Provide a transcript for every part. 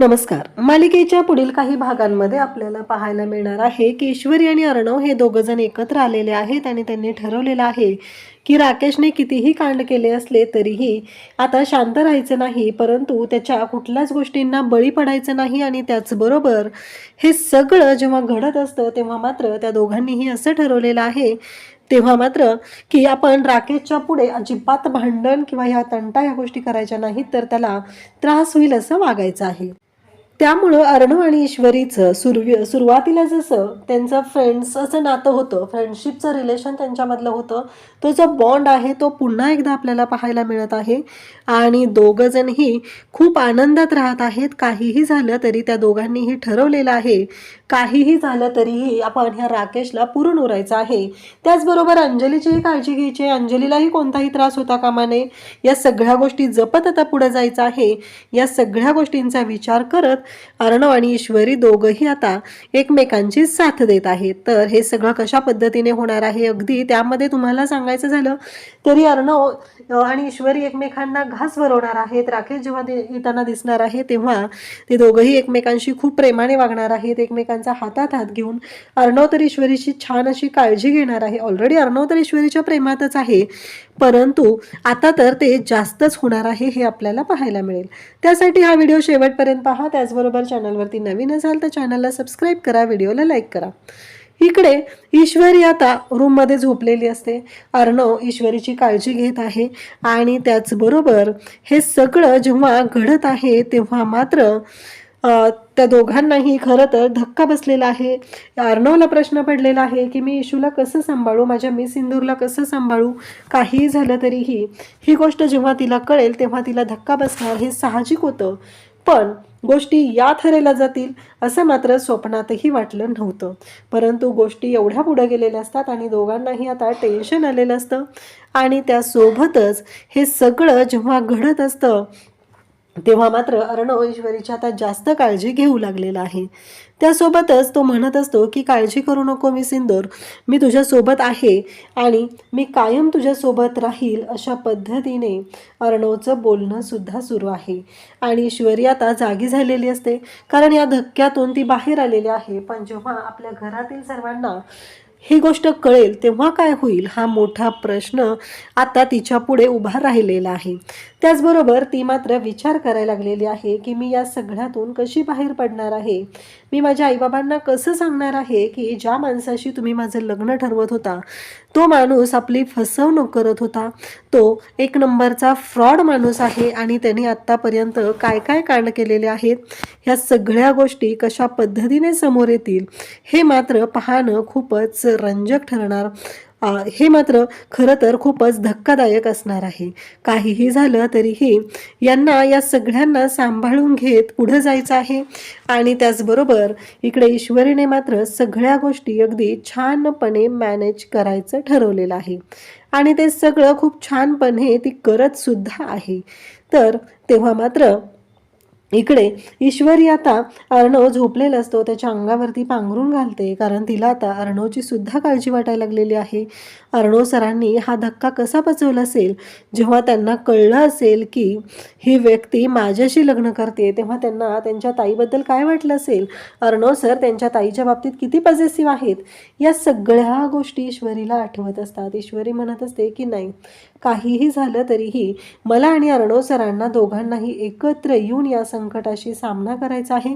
नमस्कार. मालिकेच्या पुढील काही भागांमध्ये आपल्याला पाहायला मिळणार आहे की ईश्वरी आणि अर्णव हे दोघं जण एकत्र आलेले आहेत आणि त्यांनी ठरवलेलं आहे की राकेशने कितीही कांड केले असले तरीही आता शांत राहायचं नाही परंतु त्याच्या कुठल्याच गोष्टींना बळी पडायचं नाही आणि त्याचबरोबर हे सगळं जेव्हा घडत असतं तेव्हा मात्र त्या दोघांनीही असं ठरवलेलं आहे तेव्हा मात्र की आपण राकेशच्या पुढे अजिबात भांडण किंवा ह्या तंटा ह्या गोष्टी करायच्या नाहीत तर त्याला त्रास होईल असं वागायचं आहे. त्यामुळं अर्णव आणि ईश्वरीचं सुरवी सुरुवातीला जसं त्यांचं फ्रेंड्स असं नातं होतं फ्रेंडशिपचं रिलेशन त्यांच्यामधलं होतं तो जो बॉन्ड आहे तो पुन्हा एकदा आपल्याला पाहायला मिळत आहे. आणि दोघंजणही खूप आनंदात राहत आहेत. काहीही झालं तरी त्या दोघांनीही ठरवलेलं आहे. काहीही झालं तरीही आपण ह्या राकेशला पुरून उरायचं आहे. त्याचबरोबर अंजलीचीही काळजी घ्यायची आहे. अंजलीलाही कोणताही त्रास होता कामा नये. या सगळ्या गोष्टी जपत आता पुढे जायचं आहे. या सगळ्या गोष्टींचा विचार करत अर्णव आणि ईश्वरी दोघंही आता एकमेकांची साथ देत आहेत. तर हे सगळं कशा पद्धतीने होणार आहे अगदी त्यामध्ये तुम्हाला सांगायचं झालं तरी अर्णव आणि ईश्वरी एकमेकांना घास भरवणार आहेत राकेश जेव्हा येताना दिसणार आहे तेव्हा ते दोघंही एकमेकांशी खूप प्रेमाने वागणार आहेत एकमेकांचा हातात हात घेऊन. अर्णव तर ईश्वरीची छान अशी काळजी घेणार आहे. ऑलरेडी अर्णव तर ईश्वरीच्या प्रेमातच आहे. परंतु आता तर ते जास्तच होणार आहे हे आपल्याला पाहायला मिळेल. त्यासाठी हा व्हिडिओ शेवटपर्यंत पहा. त्याचबरोबर चॅनलवरती नवीन असाल तर चॅनलला सबस्क्राईब करा व्हिडिओला लाईक करा. इकडे ईश्वरी आता रूममध्ये झोपलेली असते. अर्णव ईश्वरीची काळजी घेत आहे आणि त्याचबरोबर हे सगळं जेव्हा घडत आहे तेव्हा मात्र त्या दोघांनाही खरं तर धक्का बसलेला आहे. अर्णवला प्रश्न पडलेला आहे की मी इशूला कसं सांभाळू माझ्या मिस इंदूरला कसं सांभाळू? काहीही झालं तरीही ही गोष्ट जेव्हा तिला कळेल तेव्हा तिला धक्का बसणार हे साहजिक होतं. पण गोष्टी या थरेला जातील असं मात्र स्वप्नातही वाटलं नव्हतं. परंतु गोष्टी एवढ्या पुढे गेलेल्या असतात आणि दोघांनाही आता टेन्शन आलेलं असतं. आणि त्यासोबतच हे सगळं जेव्हा घडत असतं तेव्हा मात्र अर्णव ईश्वरीची आता जास्त काळजी घेऊ लागलेला आहे. त्यासोबतच तो म्हणत असतो की काळजी करू नको मी सिंदूर. मी तुझ्यासोबत आहे आणि मी कायम तुझ्यासोबत राहील अशा पद्धतीने अर्णवचं बोलणं सुद्धा सुरू आहे. आणि ईश्वरी आता जागी झालेली असते. कारण या धक्क्यातून ती बाहेर आलेली आहे. पण जेव्हा आपल्या घरातील सर्वांना ही गोष्ट कळेल तेव्हा काय होईल? हा मोठा प्रश्न आता तिच्या पुढे उभा राहिलेला आहे. त्याचबरोबर ती मात्र विचार करायला लागलेली आहे की मी या सगळ्यातून कशी बाहेर पडणार आहे? मी माझ्या आईबाबांना कसं सांगणार आहे की ज्या माणसाशी तुम्ही माझं लग्न ठरवत होता तो माणूस आपली फसवणूक करत होता. तो एक नंबरचा फ्रॉड माणूस आहे आणि त्याने आत्तापर्यंत काय काय कांड केलेले आहेत ह्या सगळ्या गोष्टी कशा पद्धतीने समोर येतील हे मात्र पाहणं खूपच रंजक ठरणार. हे मात्र खरं तर खूपच धक्कादायक असणार आहे. काहीही झालं तरीही यांना या सगळ्यांना सांभाळून घेत पुढं जायचं आहे. आणि त्याचबरोबर इकडे ईश्वरीने मात्र सगळ्या गोष्टी अगदी छानपणे मॅनेज करायचं ठरवलेलं आहे. आणि ते सगळं खूप छानपणे ती करत सुद्धा आहे. तर तेव्हा मात्र इकडे ईश्वरी आता अर्णव झोपलेला असतो त्याच्या अंगावरती पांघरून घालते कारण तिला आता अर्णवची सुद्धा काळजी वाटायला लागलेली आहे. अर्णव सरांनी हा धक्का कसा पचवला असेल? जेव्हा त्यांना कळलं असेल की ही व्यक्ती माझ्याशी लग्न करते तेव्हा त्यांना त्यांच्या ताईबद्दल काय वाटलं असेल? अर्णव सर त्यांच्या ताईच्या बाबतीत किती पजेसिव्ह आहेत? या सगळ्या गोष्टी ईश्वरीला आठवत असतात. ईश्वरी म्हणत असते की नाही काहीही झालं तरीही मला आणि अर्णव सरांना दोघांनाही एकत्र येऊन या संकटाशी सामना करायचा आहे.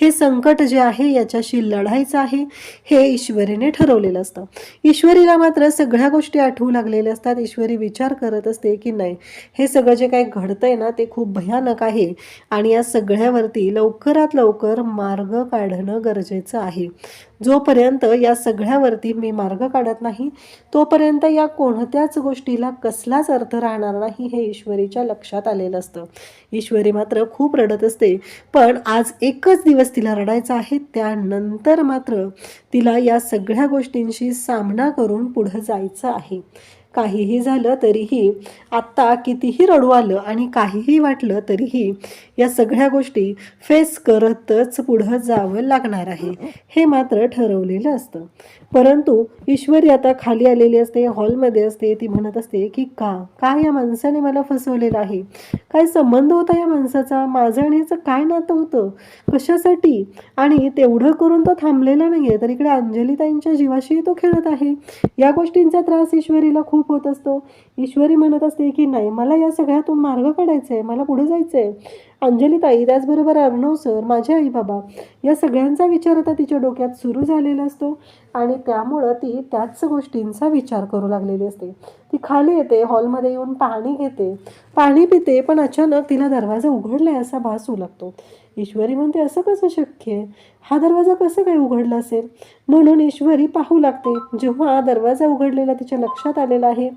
हे संकट जे आहे याच्याशी लढायचं आहे हे ईश्वरीने ठरवलेलं असतं. ईश्वरीला मात्र सगळ्या गोष्टी आठवू लागलेल्या असतात. ईश्वरी विचार करत असते की नाही हे सगळं जे काही घडतंय ना ते खूप भयानक आहे. आणि या सगळ्यावरती लवकरात लवकर मार्ग काढणं गरजेचं आहे. जोपर्यंत या सगळ्यावरती मी मार्ग काढत नाही तोपर्यंत या कोणत्याच गोष्टीला कसलाच अर्थ राहणार नाही हे ईश्वरीच्या लक्षात आलेलं असतं. ईश्वरी मात्र खूप रडत असते पण आज एकच दिवस तिला रडायचा आहे त्यानंतर मात्र तिला या सगळ्या गोष्टींशी सामना करून पुढं जायचं आहे. काहीही झालं तरीही आत्ता कितीही रडू आलं आणि काहीही वाटलं तरीही या सगळ्या गोष्टी फेस करतच पुढं जावं लागणार आहे. हे मात्र ठरवलेलं असतं. परंतु ईश्वरी आता खाली आलेली असते हॉलमध्ये असते ती म्हणत असते की का? का या माणसाने मला फसवलेलं आहे? काय संबंध होता या माणसाचा? माझं आणि ह्याचं काय नातं होतं? कशासाठी? आणि तेवढं करून तो थांबलेला नाही आहे तर इकडे अंजलिताईंच्या जीवाशी तो खेळत आहे. या गोष्टींचा त्रास ईश्वरीला खूप होत असतो. ईश्वरी म्हणत असते की नाही मला या सगळ्यातून मार्ग काढायचा आहे मला पुढे जायचं आहे अंजलीताई त्याचबरोबर अर्णव सर माझे आई बाबा या सगळ्यांचा विचार आता तिच्या डोक्यात सुरू झालेला असतो आणि त्यामुळं ती त्याच गोष्टींचा विचार करू लागलेली असते. ती खाली येते हॉलमध्ये येऊन पाणी घेते. पाणी पिते पण अचानक तिला दरवाजा उघडलाय असा भास होऊ लागतो. ईश्वरी म्हणते असं कसं शक्य आहे? हा दरवाजा कसं काय उघडला असेल? म्हणून ईश्वरी पाहू लागते जेव्हा दरवाजा उघडलेला तिच्या लक्षात आलेला आहे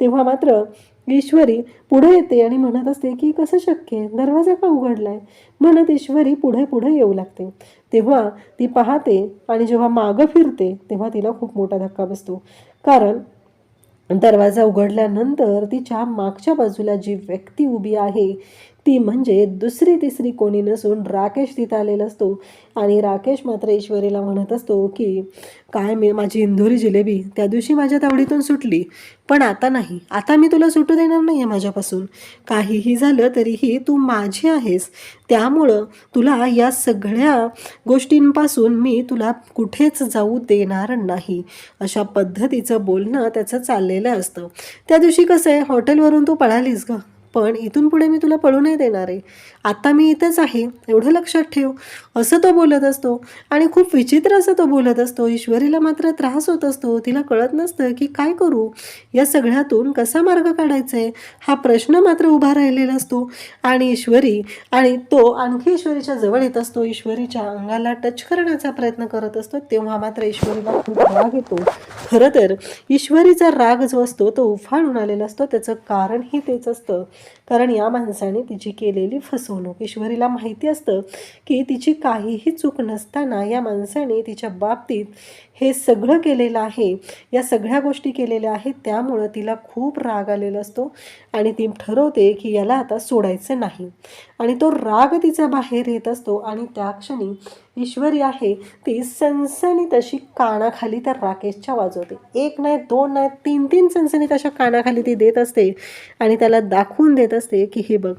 तेव्हा मात्र ईश्वरी पुढे येते आणि म्हणत असते की कसं शक्य आहे? दरवाजा का उघडलाय? म्हणत ईश्वरी पुढे पुढे येऊ लागते. तेव्हा ती पाहते आणि जेव्हा मागं फिरते तेव्हा तिला खूप मोठा धक्का बसतो. कारण दरवाजा उघडल्यानंतर तिच्या मागच्या बाजूला जी व्यक्ती उभी आहे ती म्हणजे दुसरी तिसरी कोणी नसून राकेश तिथं आलेला असतो. आणि राकेश मात्र ईश्वरीला म्हणत असतो की काय मी माझी इंदोरी जिलेबी त्या दिवशी माझ्या तावडीतून सुटली. पण आता नाही. आता मी तुला सुटू देणार नाही आहे माझ्यापासून. काहीही झालं तरीही तू माझी आहेस. त्यामुळं तुला या सगळ्या गोष्टींपासून मी तुला कुठेच जाऊ देणार नाही. अशा पद्धतीचं बोलणं त्याचं चाललेलं असतं. त्या दिवशी कसं आहे हॉटेलवरून तू पळालीस गं. पण इथून पुढे मी तुला पळू नाही देणार आहे. आता मी इथंच आहे एवढं लक्षात ठेव. असं तो बोलत असतो आणि खूप विचित्र असं तो बोलत असतो. ईश्वरीला मात्र त्रास होत असतो. तिला कळत नसतं की काय करू? या सगळ्यातून कसा मार्ग काढायचा आहे हा प्रश्न मात्र उभा राहिलेला असतो. आणि ईश्वरी आणि तो आणखी ईश्वरीच्या जवळ येत असतो. ईश्वरीच्या अंगाला टच करण्याचा प्रयत्न करत असतो. तेव्हा मात्र ईश्वरीला खूप राग येतो. खरं तर ईश्वरीचा राग जो असतो तो उफाळून आलेला असतो. त्याचं कारणही तेच असतं. कारण या माणसाने तिची केलेली फसवणूक. ईश्वरीला माहिती असतं की तिची काहीही चूक नसताना या माणसाने तिच्या बाबतीत हे सगळं केलेलं आहे या सगळ्या गोष्टी केलेल्या आहेत त्यामुळं तिला खूप राग आलेला असतो आणि ती ठरवते की याला आता सोडायचं नाही. आणि तो राग तिचा बाहेर येत असतो आणि त्या क्षणी ईश्वरी आहे ती सनसनीत अशी कानाखाली त्या राकेशच्या वाजवते. एक नाही दोन नाही तीन तीन सनसनीत अशा कानाखाली ती देत असते आणि त्याला दाखवून देत असते की हे बघ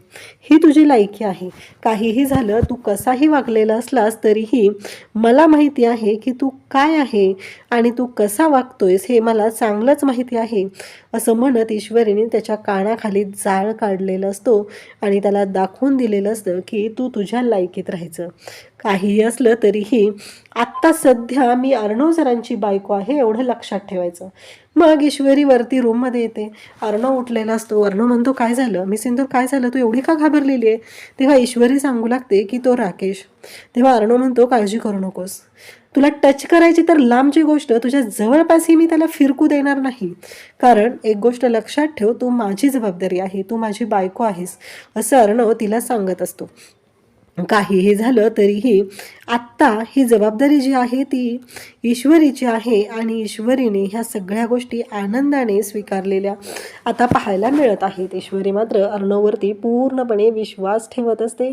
ही तुझी लायकी आहे. काहीही झालं तू कसाही वागलेला असलास तरीही मला माहिती आहे की तू काय आहे आणि तू कसा वागतोयस हे मला चांगलंच माहिती आहे. असं म्हणत ईश्वरीने त्याच्या कानाखाली जाळ काढलेलं असतो आणि त्याला दाखवून दिलेलं असतं की तू तुझ्या लायकीत राहायचं. काहीही असलं तरीही आत्ता सध्या मी अर्णव सरांची बायको आहे एवढं लक्षात ठेवायचं. मग ईश्वरी वरती रूममध्ये येते. अर्णव उठलेला असतो. अर्णव म्हणतो काय झालं? मी सिंधूर काय झालं? तू एवढी का घाबरलेली आहे? तेव्हा ईश्वरी सांगू लागते की तो राकेश. तेव्हा अर्णव म्हणतो काळजी करू नकोस. तुला टच करायची तर लांबची गोष्ट तुझ्या जवळपासही मी त्याला फिरकू देणार नाही. कारण एक गोष्ट लक्षात ठेव तू माझी जबाबदारी आहे तू माझी बायको आहेस असं अर्णव तिला सांगत असतो. काहीही झालं तरीही आत्ता ही जबाबदारी जी आहे ती ईश्वरीची आहे आणि ईश्वरीने ह्या सगळ्या गोष्टी आनंदाने स्वीकारलेल्या आता पाहायला मिळत आहेत. ईश्वरी मात्र अर्णववरती पूर्णपणे विश्वास ठेवत असते.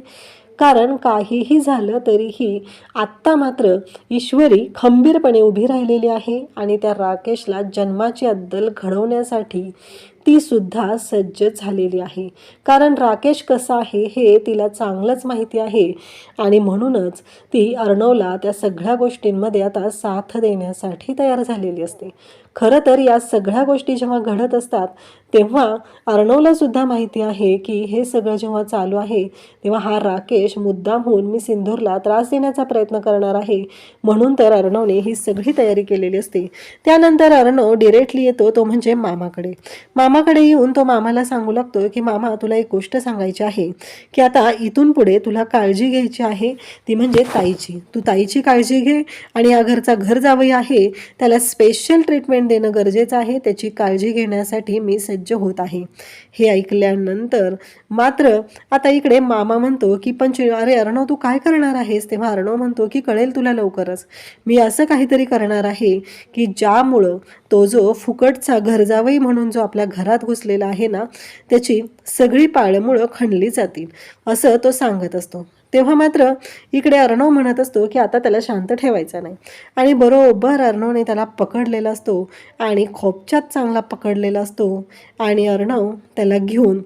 कारण काहीही झालं तरीही आत्ता मात्र ईश्वरी खंबीरपणे उभी राहिलेली आहे आणि त्या राकेशला जन्माची अद्दल घडवण्यासाठी ती सुद्धा सज्ज झालेली आहे. कारण राकेश कसा आहे हे तिला चांगलंच माहिती आहे आणि म्हणूनच ती अर्णवला त्या सगळ्या गोष्टींमध्ये आता साथ देण्यासाठी तयार झालेली असते. खरं तर या सगळ्या गोष्टी जेव्हा घडत असतात तेव्हा अर्णवला सुद्धा माहिती आहे की हे सगळं जेव्हा चालू आहे तेव्हा हा राकेश मुद्दामहून मी सिंधूरला त्रास देण्याचा प्रयत्न करणार आहे. म्हणून तर अर्णवने ही सगळी तयारी केलेली असते. त्यानंतर अर्णव डिरेक्टली येतो तो म्हणजे मामाकडे. मामाकडे येऊन तो मामाला सांगू लागतो की मामा तुला एक गोष्ट सांगायची आहे की आता इथून पुढे तुला काळजी घ्यायची आहे ती म्हणजे ताईची. तू ताईची काळजी घे आणि या घरचा घर जावई आहे त्याला स्पेशल ट्रीटमेंट ट्रीटमेंट देणं गरजेचं आहे. त्याची काळजी घेण्यासाठी मी सज्ज होत आहे. हे ऐकल्यानंतर मात्र आता इकडे मामा म्हणतो की पण अरे अर्णव तू काय करणार आहेस? तेव्हा अर्णव म्हणतो की कळेल तुला लवकरच. मी असं काहीतरी करणार आहे की ज्यामुळं तो जो फुकटचा घरजावई म्हणून जो आपल्या घरात घुसलेला आहे ना त्याची सगळी पाळमुळं खणली जातील. असं तो सांगत असतो. तेव्हा मात्र इकडे अर्णव म्हणत असतो की आता त्याला शांत ठेवायचा नाही. आणि बरोबर अर्णवने त्याला पकडलेला असतो आणि खोपच्यात चांगला पकडलेला असतो आणि अर्णव त्याला घेऊन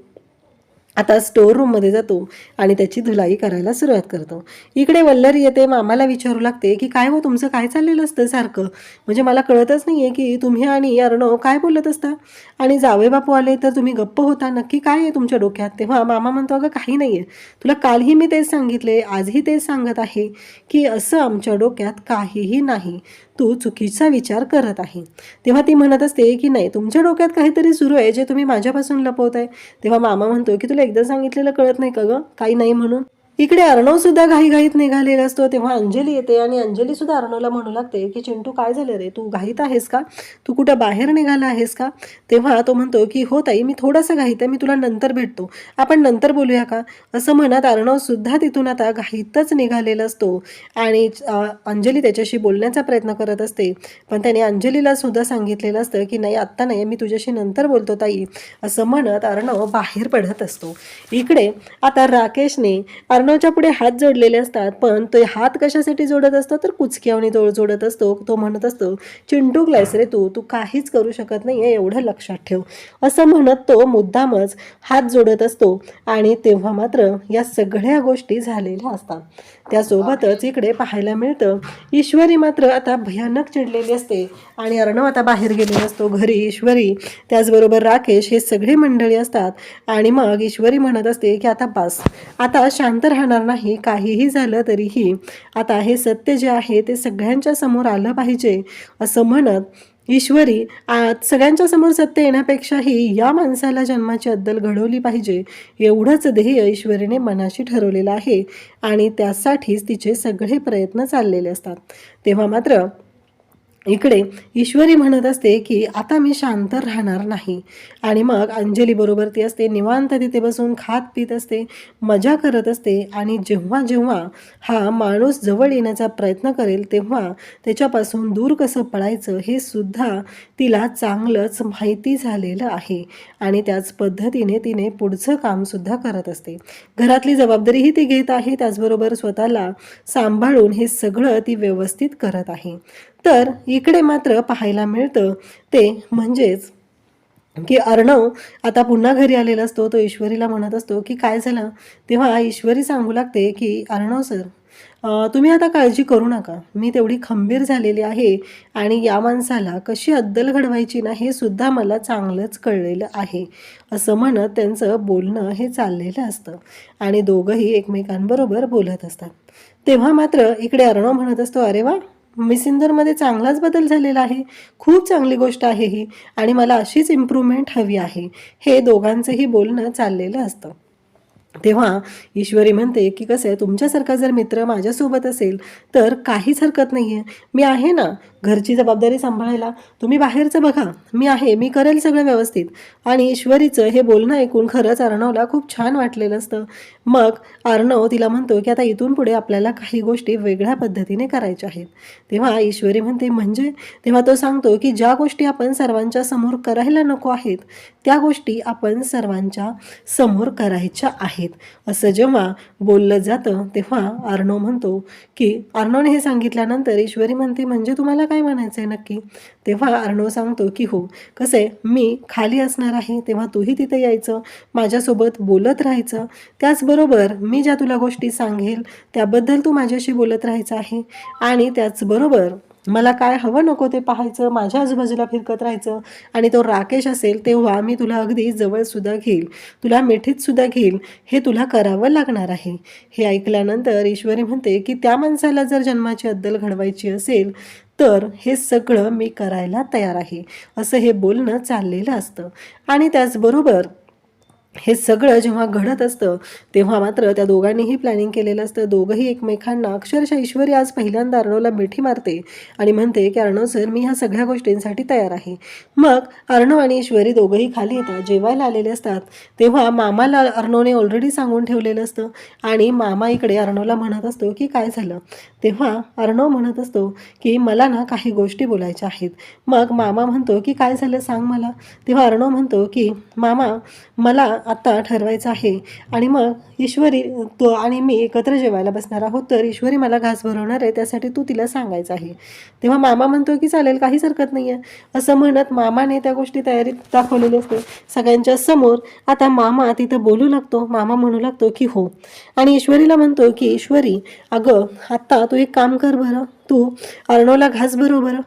आता स्टोर रूममध्ये जातो आणि त्याची धुलाई करायला सुरुवात करतो. इकडे वल्लरी येते मामाला विचारू लागते की काय हो तुमचं? काय चाललेलं असतं सारखं? म्हणजे मला कळतच नाही आहे की तुम्ही आणि अर्णव काय बोलत असता? आणि जावे बापू आले तर तुम्ही गप्प होता? नक्की काय आहे तुमच्या डोक्यात? तेव्हा मामा म्हणतो अगं काही नाही आहे तुला कालही मी तेच सांगितले आजही तेच सांगत आहे की असं आमच्या डोक्यात काहीही नाही. तू चुकीचा विचार करत आहे. तेव्हा ती म्हणत असते की नाही तुमच्या डोक्यात काहीतरी सुरू आहे जे तुम्ही माझ्यापासून लपवत आहे तेव्हा मामा म्हणतो की तुला एकदा सांगितलेलं कळत नाही का गं? काही नाही म्हणून. इकडे अर्णव सुद्धा घाईघाईत निघालेला असतो. तेव्हा अंजली येते आणि अंजली सुद्धा अर्णवला म्हणू लागते की चिंटू काय झालं रे? तू घाईत आहेस का? तू कुठं बाहेर निघाला आहेस का? तेव्हा तो म्हणतो की हो ताई मी थोडासा घाईत आहे. मी तुला नंतर भेटतो. आपण नंतर बोलूया का? असं म्हणत अर्णव सुद्धा तिथून आता घाईतच निघालेला असतो. आणि अंजली त्याच्याशी बोलण्याचा प्रयत्न करत असते. पण त्याने अंजलीला सुद्धा सांगितलेलं असतं की नाही आत्ता नाही. मी तुझ्याशी नंतर बोलतो ताई. असं म्हणत अर्णव बाहेर पडत असतो. इकडे आता राकेशने अर्णवच्या पुढे हात जोडलेले असतात पण ते हात कशासाठी जोडत असतो? तर कुचक्यावणी जोड जोडत असतो. तो म्हणत असतो चिंटू ग्लायस रे तू तू काहीच करू शकत नाही आहे एवढं लक्षात ठेव. असं म्हणत तो मुद्दामच हात जोडत असतो आणि तेव्हा मात्र या सगळ्या गोष्टी झालेल्या असतात. त्यासोबतच इकडे पाहायला मिळतं ईश्वरी मात्र आता भयानक चिडलेली असते आणि अर्णव आता बाहेर गेलेला असतो घरी. ईश्वरी त्याचबरोबर राकेश हे सगळे मंडळी असतात आणि मग ईश्वरी म्हणत असते की आता बस आता शांत राहणार नाही काहीही झालं तरीही आता हे सत्य जे आहे ते सगळ्यांच्या समोर आलं पाहिजे असं म्हणत ईश्वरी आ, सगळ्यांच्या समोर सत्य येण्यापेक्षाही या माणसाला जन्माची अद्दल घडवली पाहिजे एवढंच ध्येय ईश्वरीने मनाशी ठरवलेलं आहे आणि त्यासाठीच तिचे सगळे प्रयत्न चाललेले असतात. तेव्हा मात्र इकडे ईश्वरी म्हणत असते की आता मी शांत राहणार नाही. आणि मग अंजली बरोबर ती असते निवांत तिथे बसून खात पित असते मजा करत असते आणि जेव्हा जेव्हा हा माणूस जवळ येण्याचा प्रयत्न करेल तेव्हा त्याच्यापासून दूर कसं पळायचं हे सुद्धा तिला चांगलंच माहिती झालेलं आहे. आणि त्याच पद्धतीने तिने पुढचं कामसुद्धा करत असते. घरातली जबाबदारीही ती घेत आहे त्याचबरोबर स्वतःला सांभाळून हे सगळं ती व्यवस्थित करत आहे. तर इकडे मात्र पाहायला मिळतं ते म्हणजेच की अर्णव आता पुन्हा घरी आलेला असतो तो ईश्वरीला म्हणत असतो की काय झालं? तेव्हा ईश्वरी सांगू लागते की अर्णव सर तुम्ही आता काळजी करू नका. मी तेवढी खंबीर झालेली आहे आणि या माणसाला कशी अद्दल घडवायची ना हे सुद्धा मला चांगलंच कळलेलं आहे. असं म्हणत त्यांचं बोलणं हे चाललेलं असतं आणि दोघंही एकमेकांबरोबर बोलत असतात. तेव्हा मात्र इकडे अर्णव म्हणत असतो अरे वा मिस इंदोरमध्ये चांगलाच बदल झालेला आहे. खूप चांगली गोष्ट आहे ही आणि मला अशीच इम्प्रूव्हमेंट हवी आहे. हे दोघांचंही बोलणं चाललेलं असतं. तेव्हा ईश्वरी म्हणते की कसं आहे तुमच्यासारखा जर मित्र माझ्यासोबत असेल तर काहीच हरकत नाही आहे मी आहे ना घरची जबाबदारी सांभाळायला. तुम्ही बाहेरचं बघा. मी आहे मी करेल सगळं व्यवस्थित. आणि ईश्वरीचं हे बोलणं ऐकून खरंच अर्णवला खूप छान वाटलेलं असतं. मग अर्णव तिला म्हणतो की आता इथून पुढे आपल्याला काही गोष्टी वेगळ्या पद्धतीने करायच्या आहेत. तेव्हा ईश्वरी म्हणते म्हणजे? तेव्हा तो सांगतो की ज्या गोष्टी आपण सर्वांच्या समोर करायला नको आहेत त्या गोष्टी आपण सर्वांच्या समोर करायच्या आहेत. असं जेव्हा बोललं जातं तेव्हा अर्णव म्हणतो की अर्णवने हे सांगितल्यानंतर ईश्वरी म्हणते म्हणजे तुम्हाला काय म्हणायचं आहे नक्की? तेव्हा अर्णव सांगतो की हो कसं? आहे मी खाली असणार आहे तेव्हा तूही तिथे यायचं माझ्यासोबत बोलत राहायचं. त्याचबरोबर मी ज्या तुला गोष्टी सांगेल त्याबद्दल तू माझ्याशी बोलत राहायचं आहे. आणि त्याचबरोबर मला काय हवं नको ते पाहायचं माझ्या आजूबाजूला फिरकत राहायचं आणि तो राकेश असेल तेव्हा मी तुला अगदी जवळसुद्धा घेईल तुला मिठीतसुद्धा घेईल हे तुला करावं लागणार आहे. हे ऐकल्यानंतर ईश्वरी म्हणते की त्या माणसाला जर जन्माची अद्दल घडवायची असेल तर हे सगळं मी करायला तयार आहे. असं हे बोलणं चाललेलं असतं. आणि त्याचबरोबर हे सगळं जेव्हा घडत असतं तेव्हा मात्र त्या दोघांनीही प्लॅनिंग केलेलं असतं. दोघंही एकमेकांना अक्षरशः ईश्वरी आज पहिल्यांदा अर्णवला मिठी मारते आणि म्हणते की अर्णव सर मी ह्या सगळ्या गोष्टींसाठी तयार आहे. मग अर्णव आणि ईश्वरी दोघंही खाली येतात. जेवायला आलेले असतात. तेव्हा मामाला अर्णवने ऑलरेडी सांगून ठेवलेलं असतं आणि मामा इकडे अर्णवला म्हणत असतो की काय झालं? तेव्हा अर्णव म्हणत असतो की मला ना काही गोष्टी बोलायच्या आहेत. मग मामा म्हणतो की काय झालं? सांग मला. तेव्हा अर्णव म्हणतो की मामा मला आत्ता ठरवायचं आहे. आणि मग ईश्वरी तो आणि मी एकत्र जेवायला बसणार आहोत तर ईश्वरी मला घास भरवणार आहे त्यासाठी तू तिला सांगायचं आहे. तेव्हा मामा म्हणतो की चालेल काहीच हरकत नाही आहे असं म्हणत मामाने त्या गोष्टी तयारीत दाखवलेली असते सगळ्यांच्या समोर आता मामा तिथं बोलू लागतो. मामा म्हणू लागतो की हो. आणि ईश्वरीला म्हणतो की ईश्वरी अगं आत्ता तू एक काम कर बरं. तू अर्णवला घास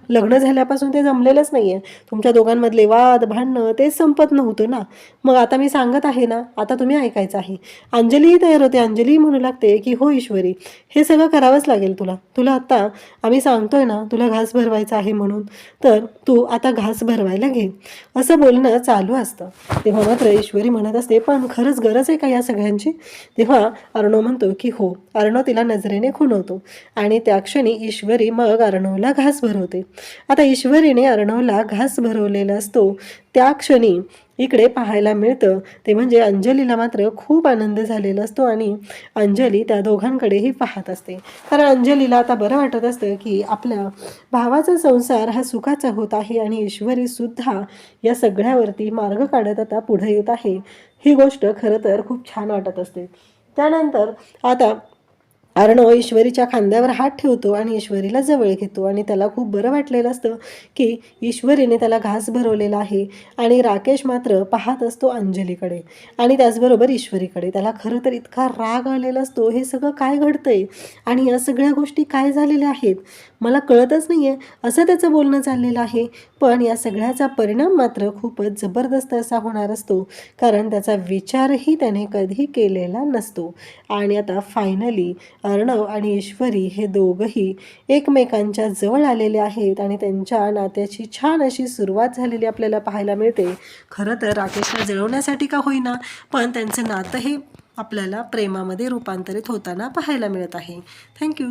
लग्न झाल्यापासून ते जमलेलंच नाही आहे तुमच्या दोघांमधले वाद भांडणं ते संपत नव्हतं ना. मग आता मी सांगत आहे ना आता तुम्ही ऐकायचं आहे. अंजलीही तयार होते. अंजलीही म्हणू लागते की हो ईश्वरी हे सगळं करावंच लागेल तुला. तुला आत्ता आम्ही सांगतोय ना तुला घास भरवायचा आहे म्हणून. तर तू आता घास भरवायला घे. असं बोलणं चालू असतं. तेव्हा मात्र ईश्वरी म्हणत असते पण खरंच गरज आहे का या सगळ्यांची? तेव्हा अर्णव म्हणतो की हो. अर्णव तिला नजरेने खुणवतो. आणि त्या क्षणी ईश्वरी मग अर्णवला घास भरवते. आता ईश्वरीने अर्णवला घास भरवलेला असतो. त्या क्षणी इकडे पाहायला मिळतं. ते म्हणजे अंजलीला मात्र खूप आनंद झालेला असतो आणि अंजली त्या दोघांकडेही पाहत असते. कारण अंजलीला आता बरं वाटत असतं की आपल्या भावाचा संसार हा सुखाचा होत आहे आणि ईश्वरी सुद्धा या सगळ्यावरती मार्ग काढत आता पुढे येत आहे. ही गोष्ट खरं तर खूप छान वाटत असते. त्यानंतर आता अर्णव ईश्वरीच्या खांद्यावर हात ठेवतो आणि ईश्वरीला जवळ घेतो. आणि त्याला खूप बरं वाटलेलं असतं की ईश्वरीने त्याला घास भरवलेला आहे आणि राकेश मात्र पाहत असतो अंजलीकडे आणि त्याचबरोबर ईश्वरीकडे. त्याला खरं तर इतका राग आलेला असतो हे सगळं काय घडतंय आणि या सगळ्या गोष्टी काय झालेल्या आहेत? मला कळतच नाही आहे असं त्याचं बोलणं चाललेलं आहे. पण या सगळ्याचा परिणाम मात्र खूपच जबरदस्त असा होणार असतो कारण त्याचा विचारही त्याने कधी केलेला नसतो. आणि आता फायनली अर्णव आणि ईश्वरी हे दोघंही एकमेकांच्या जवळ आलेले आहेत आणि त्यांच्या नात्याची छान अशी सुरुवात झालेली आपल्याला पाहायला मिळते. खरं तर राकेशला जळवण्यासाठी का होईना पण त्यांचं नातं हे आपल्याला प्रेमामध्ये रूपांतरित होताना पाहायला मिळत आहे. थँक्यू